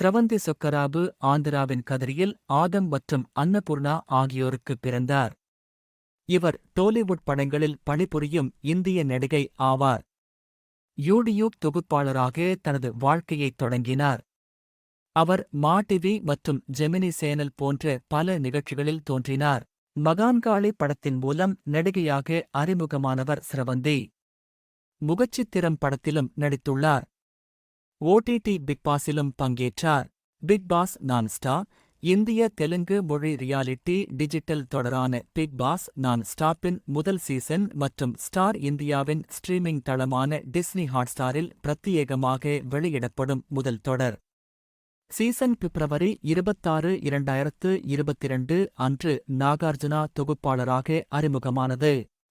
ஸ்ரவந்தி சொக்கராபு ஆந்திராவின் கதிரியில் ஆதம் மற்றும் அன்னபூர்ணா ஆகியோருக்கு பிறந்தார். இவர் டோலிவுட் படங்களில் பணிபுரியும் இந்திய நடிகை ஆவார். யூடியூப் தொகுப்பாளராக தனது வாழ்க்கையைத் தொடங்கினார். அவர் மா டிவி மற்றும் ஜெமினி சேனல் போன்ற பல நிகழ்ச்சிகளில் தோன்றினார். மகான்காளி படத்தின் மூலம் நடிகையாக அறிமுகமானவர் ஸ்ரவந்தி முகச்சித்திரம் படத்திலும் நடித்துள்ளார். ஓடிடி பிக் பாஸிலும் பங்கேற்றார். Bigg Boss non stop. இந்திய தெலுங்கு மொழி ரியாலிட்டி டிஜிட்டல் தொடரான பிக் பாஸ் நான் ஸ்டாப்பின் முதல் சீசன் மற்றும் ஸ்டார் இந்தியாவின் ஸ்ட்ரீமிங் தளமான டிஸ்னி ஹாட்ஸ்டாரில் பிரத்யேகமாக வெளியிடப்படும் முதல் தொடர். சீசன் பிப்ரவரி இருபத்தாறு இரண்டாயிரத்து இருபத்திரண்டு அன்று நாகார்ஜுனா தொகுப்பாளராக அறிமுகமானது.